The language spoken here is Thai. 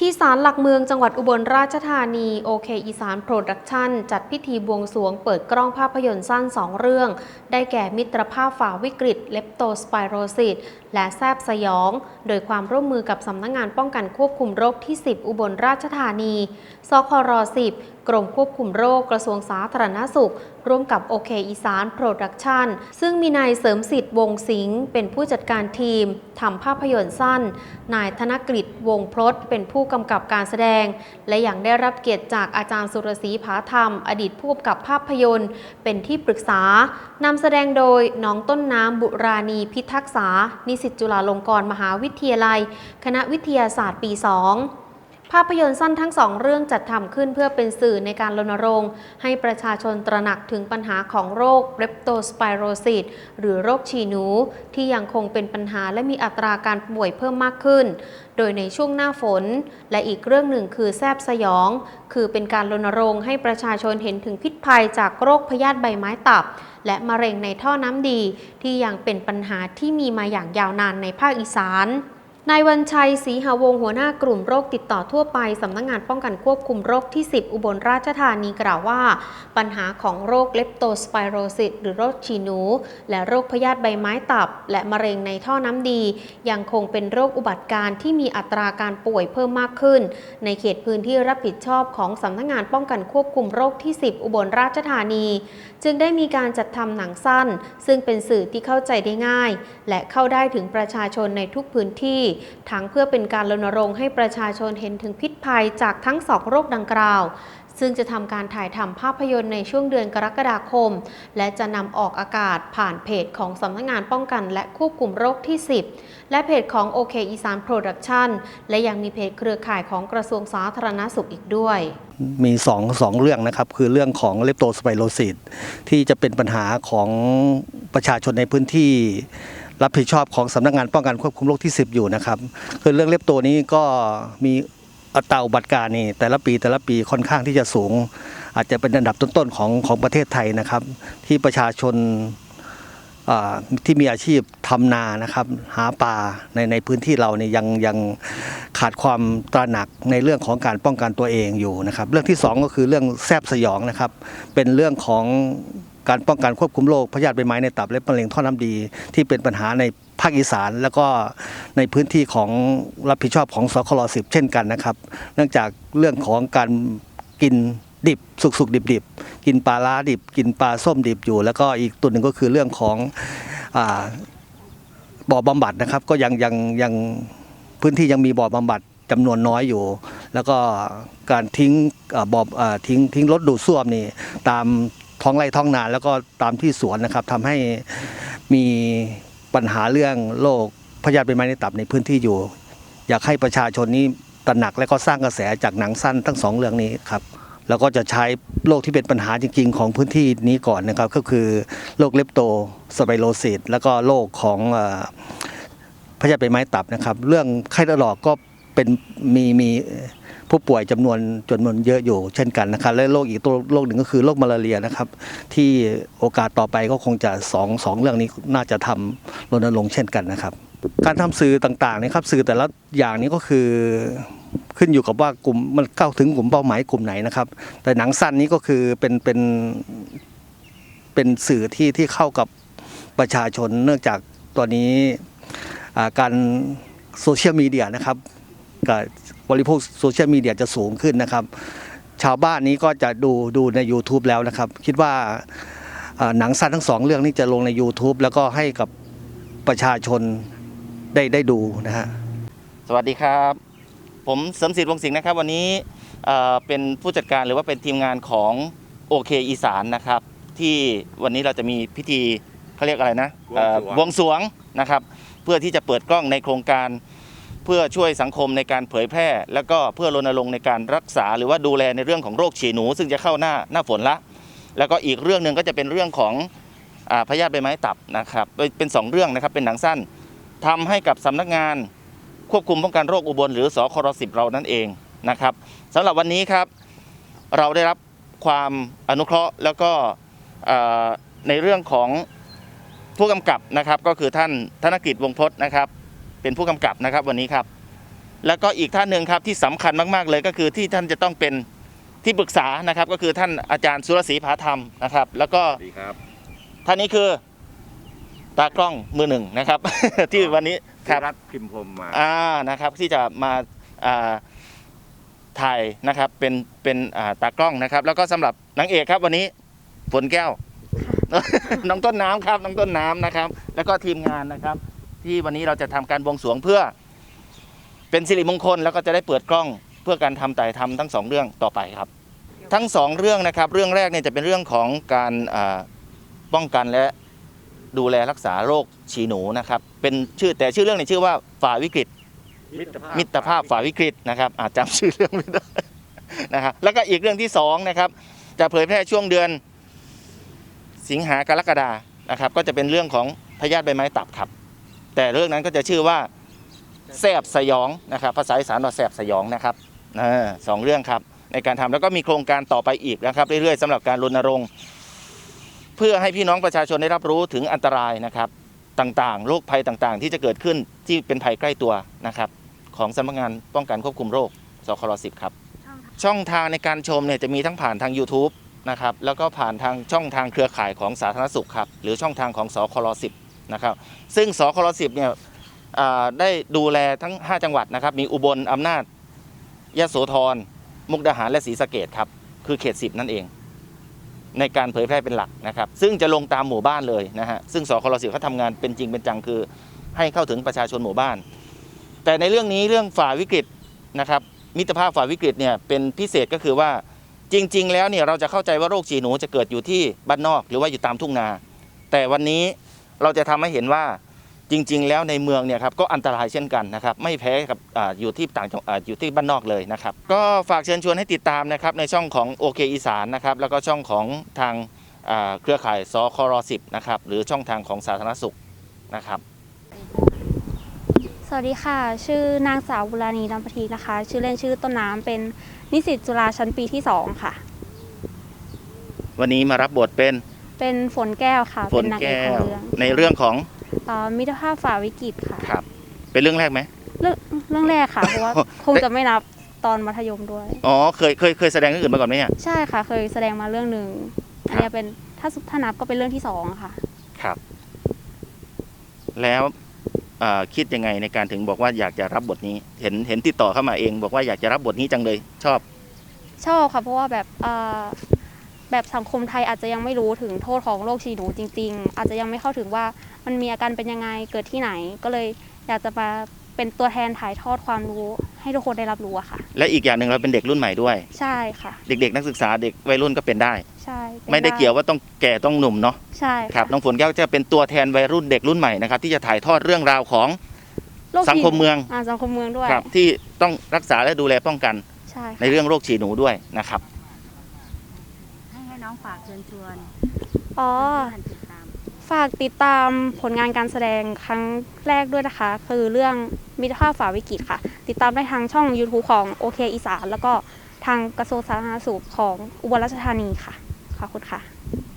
ที่ศาลหลักเมืองจังหวัดอุบลราชธานีโอเคอีสานโปรดักชั่น จัดพิธีบวงสรวงเปิดกล้องภาพยนตร์สั้น 2 เรื่อง ได้แก่มิตรภาพฝ่าวิกฤตเลปโตสไปโรซิสและแซบสยอง โดยความร่วมมือกับสำนักงงานป้องกันควบคุมโรคที่ 10 อุบลราชธานีสคร10 กรมควบคุมโรคกระทรวงสาธารณสุข ร่วมกับโอเคอีสานโปรดักชั่นซึ่งมีนายเสริมสิทธิ์วงสิงห์เป็นผู้จัดการทีมทำภาพยนตร์สั้น นายธนกฤษวงพลดเป็นผู้กำกับการแสดง และอย่างได้รับเกียรติจากอาจารย์สุรศรีผาธรรม อดีตผู้กำกับภาพยนตร์ เป็นที่ปรึกษานำแสดงโดยน้องต้นน้ำบุราณีพิทักษา นิสิตจุฬาลงกรณ์มหาวิทยาลัย คณะวิทยาศาสตร์ปี 2 ภาพยนตร์สั้นทั้งสองเรื่องจัดทำขึ้นเพื่อเป็นสื่อในการรณรงค์ ให้ประชาชนตระหนักถึงปัญหาของโรคเรปโตสไปโรซิสหรือโรคฉี่หนู ที่ยังคงเป็นปัญหาและมีอัตราการป่วยเพิ่มมากขึ้น โดยในช่วงหน้าฝน และอีกเรื่องหนึ่งคือแซบสยอง คือเป็นการรณรงค์ให้ประชาชนเห็นถึงพิษภัยจากโรคพยาธิใบไม้ตับ และมะเร็งในท่อน้ำดี ที่ยังเป็นปัญหาที่มีมาอย่างยาวนานในภาคอีสาน นายวันชัยศรีหาวงหัวหน้ากลุ่มโรคติดต่อทั่วไปสำนักงงานป้องกันควบคุมโรคที่ 10 อุบลราชธานีกล่าวว่า ปัญหาของโรคเลปโตสไปโรซิสหรือโรคฉีหนู และโรคพยาธิใบไม้ตับ และมะเร็งในท่อน้ำดี ยังคงเป็นโรคอุบัติการณ์ที่มีอัตราการป่วยเพิ่มมากขึ้น ในเขตพื้นที่รับผิดชอบของสำนักงงานป้องกันควบคุมโรคที่ 10 อุบลราชธานี จึงได้มีการจัดทำหนังสั้น ซึ่งเป็นสื่อที่เข้าใจได้ง่าย และเข้าได้ถึงประชาชนในทุกพื้นที่ทั้งเพื่อเป็นการรณรงค์ให้ประชาชนเห็นถึงพิษภัยจากทั้งสองโรคดังกล่าว ซึ่งจะทำการถ่ายทำภาพยนตร์ในช่วงเดือนกรกฎาคม และจะนำออกอากาศผ่านเพจของสำนักงานป้องกันและควบคุมโรคที่ 10 และเพจของโอเคอีสานโปรดักชั่นและยังมีเพจเครือข่ายของกระทรวงสาธารณสุขอีกด้วยมีสองสองเรื่องนะครับ คือเรื่องของเลปโตสไปโรซิสที่จะเป็นปัญหาของประชาชนในพื้นที่ รับผิดชอบของสำนักงานป้องกันควบคุมโรคที่ 10 อยู่นะครับคือเรื่องเลปโตนี้ก็มีอัตราอุบัติการนี่แต่ละปีแต่ละปีค่อนข้างที่จะสูง อาจจะเป็นอันดับต้นๆของของประเทศไทยนะครับ ที่ประชาชนที่มีอาชีพทำนานะครับหาปลาในในพื้นที่เราเนี่ยยังยังขาดความตระหนักในเรื่องของการป้องกันตัวเองอยู่นะครับ เรื่องที่สองก็คือเรื่องแซบสยองนะครับ เป็นเรื่องของ การป้องกันควบคุมโรคพยาธิใบไม้ในตับและมะเร็งท่อน้ำดี ที่เป็นปัญหาในภาคอีสานแล้วก็ในพื้นที่ของรับผิดชอบของสคลสิบเช่นกันนะครับ เนื่องจากเรื่องของการกินดิบสุกๆดิบๆกินปลาล้าดิบ กินปลาส้มดิบอยู่ แล้วก็อีกตัวหนึ่งก็คือเรื่องของอบ่อบำบัดนะครับ ก็ยังยังยังพื้นที่ยังมีบ่อบำบัดจำนวนน้อยอยู่ แล้วก็การทิ้งอ่าบ่ออ่าทิ้งทิ้งรถดูดซ่วมนี่ตาม ท้องไร่ท้องนาแล้วก็ตามที่สวนนะครับทำให้มีปัญหาเรื่องโรคพยาธิใบไม้ในตับในพื้นที่อยู่ อยากให้ประชาชนนี้ตระหนักและก็สร้างกระแสจากหนังสั้นทั้งสองเรื่องนี้ครับแล้วก็จะใช้โรคที่เป็นปัญหาจริง ๆ ของพื้นที่นี้ก่อนนะครับ ก็คือโรคเลปโตสไปโรซิสแล้วก็โรคของพยาธิใบไม้ตับนะครับ เรื่องไข้เลือดออกก็เป็นมีมี ผู้ป่วยจำนวนจำนวนเยอะอยู่เช่นกันนะครับและโรคอีกตัวโรคหนึ่งก็คือโรคมาลาเรียนะครับที่โอกาสต่อไปก็คงจะสองสองเรื่องนี้น่าจะทำรณรงค์เช่นกันนะครับ การทำสื่อต่างๆนะครับสื่อแต่ละอย่างนี้ก็คือขึ้นอยู่กับว่ากลุ่มมันเข้าถึงกลุ่มเป้าหมายกลุ่มไหนนะครับ แต่หนังสั้นนี้ก็คือเป็นเป็นเป็นสื่อที่ที่เข้ากับประชาชนเนื่องจากตอนนี้การโซเชียลมีเดียนะครับกับ บริโภคโซเชียลมีเดียจะสูงขึ้นนะครับ ชาวบ้านนี้ก็จะดูดูใน YouTube แล้วนะครับ คิดว่าอ่าหนังสั้นทั้งสองเรื่องนี้จะลงใน YouTube แล้วก็ให้กับประชาชนได้ได้ดูนะฮะสวัสดีครับ ผมเสริมสิทธิ์วงศิงห์นะครับ วันนี้เอ่อเป็นผู้จัดการหรือว่าเป็นทีมงานของโอเคอีสานนะครับ ที่วันนี้เราจะมีพิธีเขาเรียกอะไรนะเอ่อบวงสรวงนะครับ เพื่อที่จะเปิดกล้องในโครงการ เพื่อช่วยสังคมในการเผยแพร่ แล้วก็เพื่อรณรงค์ในการรักษา หรือว่าดูแลในเรื่องของโรคฉี่หนู ซึ่งจะเข้าหน้าหน้าฝนละ แล้วก็อีกเรื่องหนึ่งก็จะเป็นเรื่องของอพยาธิใบไม้ตับนะครับเป็นสองเรื่องนะครับเป็นหนังสั้นทำให้กับสำนักงานควบคุมป้องกันโรคอุบลหรือสครสิบเรานั่นเองนะครับสำหรับวันนี้ครับเราได้รับความอนุเคราะห์แล้วก็ในเรื่องของผู้กำกับนะครับก็คือท่านธนกิจวงศ์พจน์นะครับ เป็นผู้กำกับนะครับวันนี้ครับ แล้วก็อีกท่านหนึ่งครับที่สำคัญมาก ๆ เลยก็คือที่ท่านจะต้องเป็นที่ปรึกษานะครับ ก็คือท่านอาจารย์สุรศรีผาธรรมนะครับ แล้วก็สวัสดีครับท่านนี้คือตากล้องมือหนึ่งนะครับ ที่วันนี้ครับรัฐพิมพ์พรมมาอ่านะครับ ที่จะมาอ่าถ่ายนะครับเป็นเป็นอ่าตากล้องนะครับ แล้วก็สำหรับนางเอกครับวันนี้ฝนแก้ว น้องต้นน้ำครับน้องต้นน้ำนะครับ แล้วก็ทีมงานนะครับ ที่วันนี้เราจะทำการบวงสรวงเพื่อ เป็นสิริมงคลแล้วก็จะได้เปิดกล้องเพื่อการทำไต่ทำทั้งสองเรื่องต่อไปครับ ทั้งสองเรื่องนะครับเรื่องแรกเนี่ยจะเป็นเรื่องของการป้องกันและดูแลรักษาโรคฉี่หนูนะครับเป็นชื่อแต่ชื่อเรื่องในชื่อว่าฝ่าวิกฤตมิตรภาพฝ่าวิกฤตนะครับ อาจจำชื่อเรื่องไม่ได้นะครับแล้วก็อีกเรื่องที่สองนะครับจะเผยแพร่ช่วงเดือนสิงหากรกฎานะครับ ก็จะเป็นเรื่องของพยาธิใบไม้ตับครับ แต่เรื่องนั้นก็จะชื่อว่าแสบสยองนะครับภาษาอีสานว่าแสบสยองนะครับเออสองเรื่องครับในการทำแล้วก็มีโครงการต่อไปอีกนะครับเรื่อยๆสำหรับการรณรงค์ เพื่อให้พี่น้องประชาชนได้รับรู้ถึงอันตรายนะครับต่างๆโรคภัยต่างๆ ที่จะเกิดขึ้นที่เป็นภัยใกล้ตัวนะครับ ของสำนักงานป้องกันควบคุมโรคสคร10ครับ ช่องทางในการชมเนี่ยจะมีทั้งผ่านทาง YouTube นะครับแล้วก็ผ่านทางช่องทางเครือข่ายของสาธารณสุขครับหรือช่องทางของสคร10 นะครับ ซึ่งสคร10เนี่ยได้ดูแลทั้ง 5 จังหวัดนะครับ มีอุบลอำนาจยโสธรมุกดาหารและศรีสะเกดครับ คือเขต10นั่นเอง ในการเผยแพร่เป็นหลักนะครับ ซึ่งจะลงตามหมู่บ้านเลยนะฮะซึ่งสคร10เขาทำงานเป็นจริงเป็นจังคือให้เข้าถึงประชาชนหมู่บ้าน แต่ในเรื่องนี้เรื่องฝ่าวิกฤตนะครับ มิตรภาพฝ่าวิกฤตเนี่ยเป็นพิเศษก็คือว่าจริง ๆ แล้วเนี่ยเราจะเข้าใจว่าโรคฉี่หนูจะเกิดอยู่ที่บ้านนอก หรือว่าอยู่ตามทุ่งนา แต่วันนี้ เราจะทำให้เห็นว่าจริง ๆ แล้วในเมืองเนี่ยครับก็อันตรายเช่นกันนะครับไม่แพ้กับอาอยู่ที่ต่างจังอ่าอยู่ที่บ้านนอกเลยนะครับ ก็ฝากเชิญชวนให้ติดตามนะครับในช่องของโอเคอีสานนะครับแล้วก็ช่องของทางอ่าเครือข่ายสคร10นะครับหรือช่องทางของสาธารณสุขนะครับ สวัสดีค่ะ ชื่อนางสาวบุราณีลำพทีนะคะ ชื่อเล่นชื่อต้นน้ำเป็นนิสิตจุฬาชั้นปีที่2ค่ะ วันนี้มารับบทเป็น เป็นฝนแก้วค่ะฝเป็นนนางเอกแก้ของวเรื่องในเรื่องของเอ่อมิตรภาพฝ่าวิกฤตค่ะ ครับ เป็นเรื่องแรกไหม เรื่องเรื่องแรกค่ะ เพราะว่าคงจะไม่นับตอนมัธยมด้วย อ๋อเคยเคยเคยแสดงเรื่องอื่นมาก่อนไหมเนี่ย ใช่ค่ะ เคยแสดงมาเรื่องหนึ่งคอัรับนเนี้ยเป็นถ้าถ้านับก็เป็นเรื่องที่สองค่ะ ครับ แล้วเอ่อคิดยังไงในการถึงบอกว่าอยากจะรับบทนี้ เห็นเห็นติดต่อเข้ามาเอง บอกว่าอยากจะรับบทนี้จังเลย ชอบ ชอบค่ะ เพราะว่าแบบเอ่อ แบบสังคมไทยอาจจะยังไม่รู้ถึงโทษของโรคฉี่หนูจริง ๆ อาจจะยังไม่เข้าถึงว่ามันมีอาการเป็นยังไงเกิดที่ไหน ก็เลยอยากจะมาเป็นตัวแทนถ่ายทอดความรู้ ให้ทุกคนได้รับรู้อะค่ะ และอีกอย่างหนึ่งเราเป็นเด็กรุ่นใหม่ด้วย ใช่ค่ะ เด็ก ๆ นักศึกษาเด็กวัยรุ่นก็เป็นได้ ใช่ป็นไม่ได้เกี่ยวว่าต้องแก่ต้องหนุ่มเนาะใช่ครับน้องฝนแก้วจะเป็นตัวแทนวัยรุ่นเด็กรุ่นใหม่นะครับที่จะถ่ายทอดเรื่องราวของโรสังคมเมืองอ่าสังคมเมืองด้วยครับที่ต้องรักษาและดูแลป้องกัน ใช่ในเรื่องโรคฉี่หนูด้วยนะครับให้ให้ น้องฝากเชิญชวนอ๋อท่านติดตามฝากติดตามผลงานการแสดงครั้งแรกด้วยนะคะ คือเรื่องมิตรภาพฝ่าวิกฤตค่ะ ติดตามได้ทางช่อง YouTube ของโอเคอีสานแล้วก็ทางกระทรวงสาธารณสุขของอุบลราชธานีค่ะ ขอบคุณค่ะ